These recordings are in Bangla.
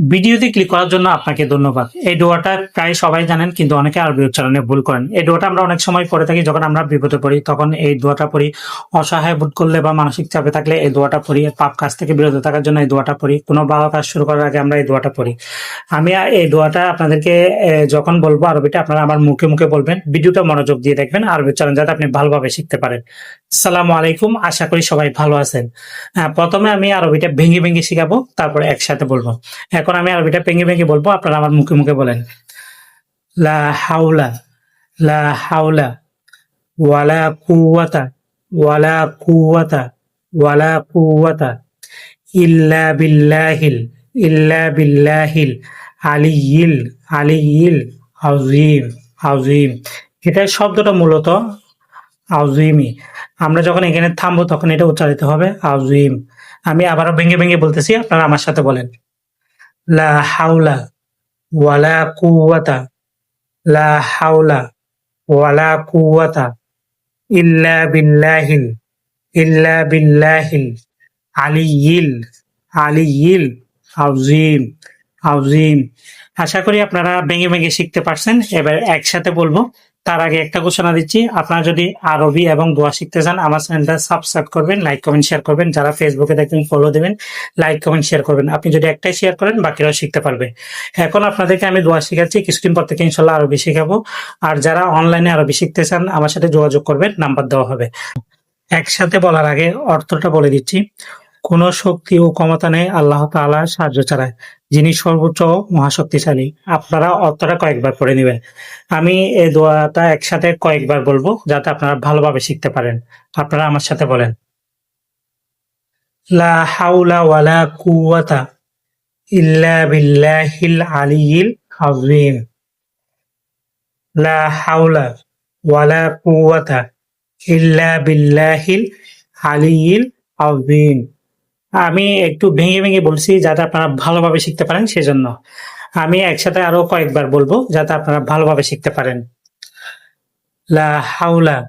ভিডিওতে ক্লিক করার জন্য আপনাকে ধন্যবাদ। এই দোয়াটা প্রায় সবাই জানেন, কিন্তু অনেকে আরবি উচ্চারণে ভুল করেন। এই দোয়াটা আমরা অনেক সময় পড়ে থাকি, যখন আমরা বিপদে পড়ি, তখন এই দোয়াটা পড়ি। অসহায় বোধ করলে বা মানসিক চাপে থাকলে এই দোয়াটা পড়ি। পাপ কাজ থেকে বিরত থাকার জন্য এই দোয়াটা পড়ি। কোনো ভালো কাজ শুরু করার আগে আমরা এই দোয়াটা পড়ি। আমি এই দোয়াটা আপনাদেরকে যখন বলব আরবিটা আপনারা আমার মুখে মুখে বলবেন। ভিডিওটা মনোযোগ দিয়ে দেখবেন, আরবি উচ্চারণ যাতে আপনি ভালোভাবে শিখতে পারেন। সালামু আলাইকুম, আশা করি সবাই ভালো আছেন। প্রথমে আমি আরবিটা ভেঙে ভেঙে শিখাবো, তারপরে একসাথে বলব। এখন আমি আরবিটা ভেঙে ভেঙে বলব, আপনারা আমার মুখে মুখে বলেন। লা হাওলা লা হাওলা, ওয়ালা কুওয়াতা ওয়ালা কুওয়াতা ওয়ালা কুওয়াতা, ইল্লা বিল্লাহিল ইল্লা বিল্লাহিল আলিয়িল আযীম আযীম। এটা শব্দটা মূলত আউজিমি আমরা যখন এখানে থামবো তখন এটা উচ্চারিত হবে আউজিম আমি আবারও ভেঙে ভেঙে বলতেছি, আপনারা আমার সাথে বলেন। লা হাওলা ওয়ালা কুওয়াতা। লা হাওলা ওয়ালা কুওয়াতা ইল্লা বিল্লাহিল ইল্লা বিল্লাহিল আলিয়িল আলিয়িল আউজিম আউজিম আশা করি আপনারা ভেঙে ভেঙে শিখতে পারছেন। এবার একসাথে বলব তার আগে একটা ঘোষণা দিচ্ছি, আপনারা যদি আরবি এবং দোয়া শিখতে চান, আমার চ্যানেলটা সাবস্ক্রাইব করবেন লাইক কমেন্ট শেয়ার করবেন। যারা ফেসবুকে দেখবেন ফলো দেবেন লাইক কমেন্ট শেয়ার করবেন। আপনি যদি একটাই শেয়ার করেন, বাকিরাও শিখতে পারবে। এখন আপনাদেরকে আমি দোয়া শিখাচ্ছি, কিছুদিন পর থেকে ইনশাল্লাহ আরবি শেখাবো। আর যারা অনলাইনে আরবি শিখতে চান, আমার সাথে যোগাযোগ করবেন, নাম্বার দেওয়া হবে। একসাথে বলার আগে অর্থটা বলে দিচ্ছি। কোন শক্তি ও ক্ষমতা নেই, আল্লাহ তাআলার সাহায্য ছাড়াই। যিনি সর্বোচ্চ মহাশক্তিশালী। আপনারা অর্থটা কয়েকবার পড়ে নেবেন। আমি এই দোয়াটা একসাথে কয়েকবার বলব, যাতে আপনারা ভালোভাবে শিখতে পারেন। আপনারা আমার সাথে বলেন। লা হাওলা ওয়ালা কুওয়াতা ইল্লা বিল্লাহিল আলিয়িল আযীম। লা হাওলা ওয়ালা কুওয়াতা ইল্লা বিল্লাহিল আলিয়িল আযীম। আমি একটু ভেঙে ভেঙে বলছি যাতে আপনারা ভালোভাবে শিখতে পারেন সেজন্য। আমি একসাথে আরও কয়েকবার বলব যাতে আপনারা ভালোভাবে শিখতে পারেন। লা হাওলা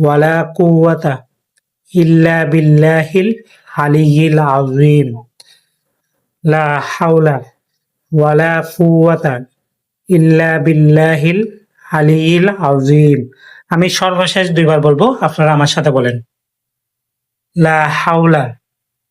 ওয়ালা কুওয়াতা ইল্লা বিল্লাহিল আলিয়িল আযীম। লা হাওলা ওয়ালা কুওয়াতা ইল্লা বিল্লাহিল আলিয়িল আযীম। আমি সর্বশেষ দুইবার বলব, আপনারা আমার সাথে বলেন। লা হাওলা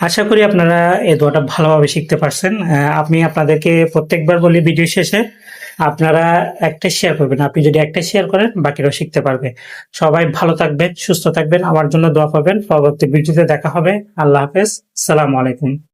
আশা করি আপনারা এই দোয়াটা ভালোভাবে শিখতে পারছেন। আমি আপনাদেরকে প্রত্যেকবার বলি ভিডিও শেষে আপনারা একটা শেয়ার করবেন। আপনি যদি একটা শেয়ার করেন, বাকিরাও শিখতে পারবে। সবাই ভালো থাকবেন, সুস্থ থাকবেন। আমার জন্য দোয়া পাবেন পরবর্তী ভিডিওতে দেখা হবে। আল্লাহ হাফেজ। সালাম আলাইকুম।